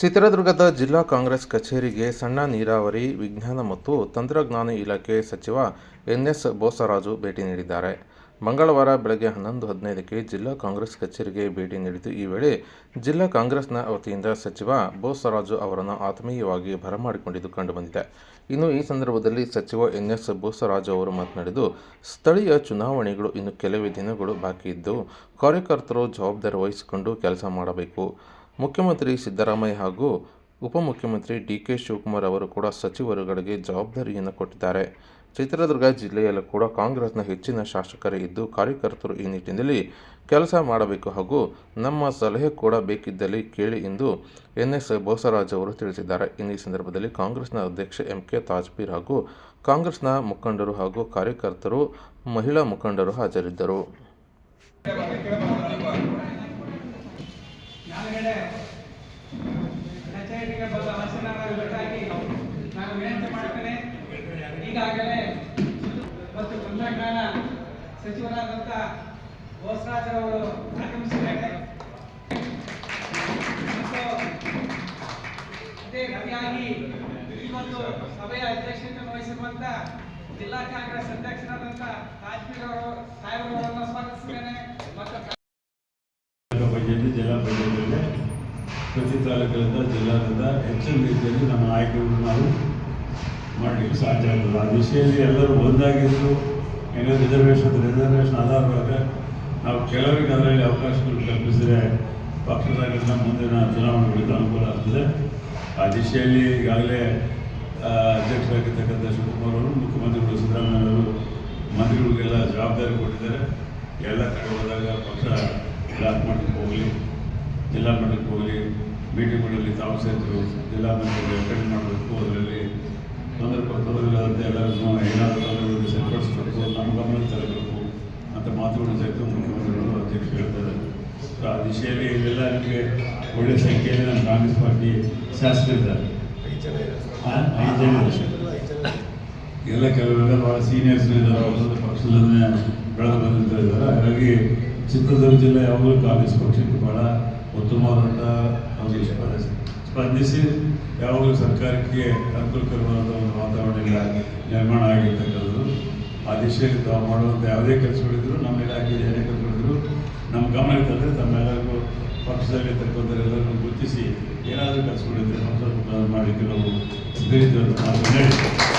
ಚಿತ್ರದುರ್ಗದ ಜಿಲ್ಲಾ ಕಾಂಗ್ರೆಸ್ ಕಚೇರಿಗೆ ಸಣ್ಣ ನೀರಾವರಿ, ವಿಜ್ಞಾನ ಮತ್ತು ತಂತ್ರಜ್ಞಾನ ಇಲಾಖೆ ಸಚಿವ ಎನ್ಎಸ್ ಬೋಸರಾಜು ಭೇಟಿ ನೀಡಿದ್ದಾರೆ. ಮಂಗಳವಾರ ಬೆಳಗ್ಗೆ ಹನ್ನೊಂದು ಹದಿನೈದಕ್ಕೆ ಜಿಲ್ಲಾ ಕಾಂಗ್ರೆಸ್ ಕಚೇರಿಗೆ ಭೇಟಿ ನೀಡಿದ್ದು, ಈ ವೇಳೆ ಜಿಲ್ಲಾ ಕಾಂಗ್ರೆಸ್ನ ವತಿಯಿಂದ ಸಚಿವ ಬೋಸರಾಜು ಅವರನ್ನು ಆತ್ಮೀಯವಾಗಿ ಬರಮಾಡಿಕೊಂಡಿದ್ದು ಕಂಡುಬಂದಿದೆ. ಇನ್ನು ಈ ಸಂದರ್ಭದಲ್ಲಿ ಸಚಿವ ಎನ್ಎಸ್ ಬೋಸರಾಜು ಅವರು ಮಾತನಾಡಿದ್ದು, ಸ್ಥಳೀಯ ಚುನಾವಣೆಗಳು ಇನ್ನು ಕೆಲವೇ ದಿನಗಳು ಬಾಕಿ ಇದ್ದು, ಕಾರ್ಯಕರ್ತರು ಜವಾಬ್ದಾರಿ ವಹಿಸಿಕೊಂಡು ಕೆಲಸ ಮಾಡಬೇಕು. ಮುಖ್ಯಮಂತ್ರಿ ಸಿದ್ದರಾಮಯ್ಯ ಹಾಗೂ ಉಪಮುಖ್ಯಮಂತ್ರಿ ಡಿ ಕೆ ಶಿವಕುಮಾರ್ ಅವರು ಕೂಡ ಸಚಿವರುಗಳಿಗೆ ಜವಾಬ್ದಾರಿಯನ್ನು ಕೊಟ್ಟಿದ್ದಾರೆ. ಚಿತ್ರದುರ್ಗ ಜಿಲ್ಲೆಯಲ್ಲೂ ಕೂಡ ಕಾಂಗ್ರೆಸ್ನ ಹೆಚ್ಚಿನ ಶಾಸಕರೇ ಇದ್ದು, ಕಾರ್ಯಕರ್ತರು ಈ ನಿಟ್ಟಿನಲ್ಲಿ ಕೆಲಸ ಮಾಡಬೇಕು ಹಾಗೂ ನಮ್ಮ ಸಲಹೆ ಕೂಡ ಬೇಕಿದ್ದಲ್ಲಿ ಕೇಳಿ ಎಂದು ಎನ್ ಎಸ್ ಬೋಸರಾಜ್ ಅವರು ತಿಳಿಸಿದ್ದಾರೆ. ಇನ್ನು ಈ ಸಂದರ್ಭದಲ್ಲಿ ಕಾಂಗ್ರೆಸ್ನ ಅಧ್ಯಕ್ಷ ಎಂ ಕೆ ತಾಜ್ಪೀರ್ ಹಾಗೂ ಕಾಂಗ್ರೆಸ್ನ ಮುಖಂಡರು ಹಾಗೂ ಕಾರ್ಯಕರ್ತರು, ಮಹಿಳಾ ಮುಖಂಡರು ಹಾಜರಿದ್ದರು. ನಾಲ್ಗಡೆ ಕಚೇರಿಗೆ ಬಂದ ಹಾಸನರ ಒಟ್ಟಾಗಿ ನಾನು ವಿನಂತಿ ಮಾಡ್ತೇನೆ. ಈಗಾಗಲೇ ಮತ್ತು ತಂತ್ರಜ್ಞಾನ ಸಚಿವರಾದಂಥ ಬೋಸರಾಜರವರು ಆಗಮಿಸಿದ್ದಾರೆ. ಮತ್ತು ಅದೇ ರೀತಿಯಾಗಿ ಒಂದು ಸಭೆಯ ಅಧ್ಯಕ್ಷತೆ ವಹಿಸಿರುವಂತಹ ಜಿಲ್ಲಾ ಕಾಂಗ್ರೆಸ್ ಅಧ್ಯಕ್ಷರಾದಂಥ ಕಾಶ್ಮೀರ ಅವರು ಸಾಹೇಬರವರನ್ನು ಸ್ವಾಗತಿಸುತ್ತೇನೆ ಮತ್ತು ತಾಲೂಕು ಪಂಚಾಯತಿ ಜಿಲ್ಲಾ ಪಂಚಾಯತಿಯಲ್ಲಿ ಪ್ರತಿ ತಾಲೂಕಿನಿಂದ ಜಿಲ್ಲಾದಿಂದ ಹೆಚ್ಚಿನ ರೀತಿಯಲ್ಲಿ ನಮ್ಮ ಆಯ್ಕೆಗಳನ್ನು ನಾವು ಮಾಡಲಿಕ್ಕೆ ಸಾಧ್ಯ ಆಗ್ತದೆ. ಆ ದಿಶೆಯಲ್ಲಿ ಎಲ್ಲರೂ ಒಂದಾಗಿದ್ದು, ಏನೋ ರಿಸರ್ವೇಷನ್ ರಿಸರ್ವೇಷನ್ ಆಧಾರವಾಗ ನಾವು ಕೆಲವರಿಗೆ ಅದರಲ್ಲಿ ಅವಕಾಶಗಳು ಕಲ್ಪಿಸಿದರೆ ಪಕ್ಷದಾಗಿಂದ ಮುಂದಿನ ಚುನಾವಣೆಗಳಿಗೆ ಅನುಕೂಲ ಆಗ್ತದೆ. ಆ ದಿಶೆಯಲ್ಲಿ ಈಗಾಗಲೇ ಅಧ್ಯಕ್ಷರಾಗಿರ್ತಕ್ಕಂಥ ಶಿವಕುಮಾರ್ ಅವರು, ಮುಖ್ಯಮಂತ್ರಿಗಳು ಸಿದ್ದರಾಮಯ್ಯವರು ಮಂತ್ರಿಗಳಿಗೆಲ್ಲ ಜವಾಬ್ದಾರಿ ಕೊಟ್ಟಿದ್ದಾರೆ. ಎಲ್ಲ ಕಡೆ ಹೋದಾಗ ಪಕ್ಷ ಬ್ಲಾಕ್ ಮಾಡಲಿಕ್ಕೆ ಹೋಗಲಿ. ಜಿಲ್ಲಾ ಮಟ್ಟಕ್ಕೆ ಹೋಗಲಿ ಮೀಟಿಂಗ್ಗಳಲ್ಲಿ ತಾವು ಸೇರಿದ್ರು ಜಿಲ್ಲಾ ಮಟ್ಟದಲ್ಲಿ ಅಟೆಂಡ್ ಮಾಡಬೇಕು. ಅದರಲ್ಲಿ ತೊಂದರೆ ತೊಂದರೆಗಳಂತೆ ಎಲ್ಲರೂ ಏನಾದರೂ ತೊಂದರೆಗಳನ್ನು ಸರಿಪಡಿಸಬೇಕು. ನಮ್ಮ ಗಮನಕ್ಕೆ ತರಬೇಕು ಅಂತ ಮಾತುಗಳು ಸಹಿತ ಮುಖ್ಯಮಂತ್ರಿಗಳು ಅಧ್ಯಕ್ಷರು ಹೇಳ್ತಾರೆ. ಆ ದಿಶೆಯಲ್ಲಿ ಇಲ್ಲೆಲ್ಲ ನಿಮಗೆ ಒಳ್ಳೆಯ ಸಂಖ್ಯೆಯಲ್ಲಿ ನಮ್ಮ ಕಾಂಗ್ರೆಸ್ ಪಾರ್ಟಿ ಶಾಸಕರಿದ್ದಾರೆ ಐದು ಜನ. ಎಲ್ಲ ಕೆಲವೆಲ್ಲ ಭಾಳ ಸೀನಿಯರ್ಸ್ ಇದ್ದಾರೆ. ಒಂದೊಂದು ಪಕ್ಷದಲ್ಲೇ ಬೆಳೆದು ಬಂದಿದ್ದಾರೆ. ಹಾಗಾಗಿ ಚಿತ್ರದುರ್ಗ ಜಿಲ್ಲೆ ಯಾವಾಗಲೂ ಕಾಂಗ್ರೆಸ್ ಪಕ್ಷಕ್ಕೆ ಭಾಳ ಉತ್ತಮವಾದಂಥ ಸ್ಪ- ಸ್ಪಂದಿಸಿ. ಯಾವಾಗಲೂ ಸರ್ಕಾರಕ್ಕೆ ಅನುಕೂಲಕರವಾದ ಒಂದು ವಾತಾವರಣ ನಿರ್ಮಾಣ ಆಗಿರ್ತಕ್ಕಂಥದ್ದು. ಆ ದಿಶೆಯಲ್ಲಿ ತಾವು ಮಾಡುವಂಥ ಯಾವುದೇ ಕೆಲಸಗಳಿದ್ರು ನಮ್ಮ ಇಲಾಖೆಯಲ್ಲಿ ಏನೇ ಕೆಲಸಗಳಿದ್ರು ನಮ್ಮ ಗಮನ ತಂದರೆ ತಮ್ಮೆಲ್ಲರಿಗೂ ಪಕ್ಷದಲ್ಲಿರ್ತಕ್ಕಂಥವರೆಲ್ಲರನ್ನು ಗುರುತಿಸಿ ಏನಾದರೂ ಕೆಲಸಗಳಿದ್ರೆ ನಮ್ಮ ಸ್ವಲ್ಪ ಮಾಡಲಿಕ್ಕೆ ನಾವು ಸಿದ್ಧರಿದ್ದೇವೆ ನಾವು